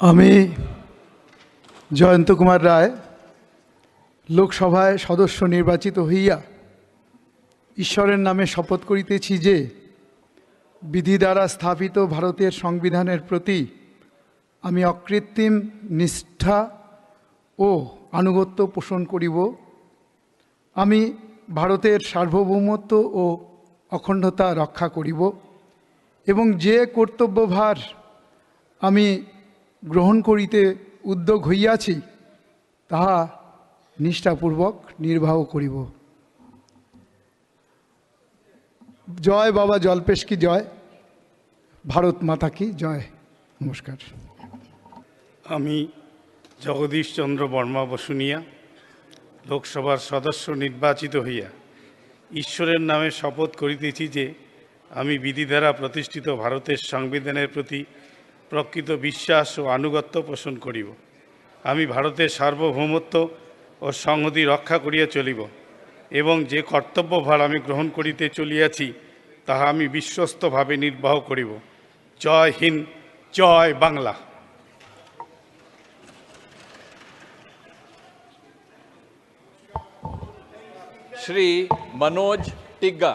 আমি জয়ন্ত কুমার রায় লোকসভায় সদস্য নির্বাচিত হইয়া ঈশ্বরের নামে শপথ করিতেছি যে বিধি দ্বারা স্থাপিত ভারতের সংবিধানের প্রতি আমি অকৃত্রিম নিষ্ঠা ও আনুগত্য পোষণ করিব। আমি ভারতের সার্বভৌমত্ব ও অখণ্ডতা রক্ষা করিব এবং যে কর্তব্যভার আমি গ্রহণ করিতে উদ্যোগ হইয়াছি, তাহা নিষ্ঠাপূর্বক নির্বাহ করিব। জয় বাবা জল্পেশ কি জয়? ভারত মাতা কি জয়? নমস্কার। আমি জগদীশ চন্দ্র বর্মা বসুনিয়া, লোকসভার সদস্য নির্বাচিত হইয়া ঈশ্বরের নামে শপথ করিতেছি যে আমি বিধি দ্বারা প্রতিষ্ঠিত ভারতের সংবিধানের প্রতি প্রকৃত বিশ্বাস ও আনুগত্য পোষণ করিব আমি ভারতের সার্বভৌমত্ব ও সংহতি রক্ষা করিয়া চলিব এবং যে কর্তব্যভার আমি গ্রহণ করিতে চলিয়াছি তাহা আমি বিশ্বস্তভাবে নির্বাহ করিব জয় হিন্দ জয় বাংলা श्री मनोज टिग्गा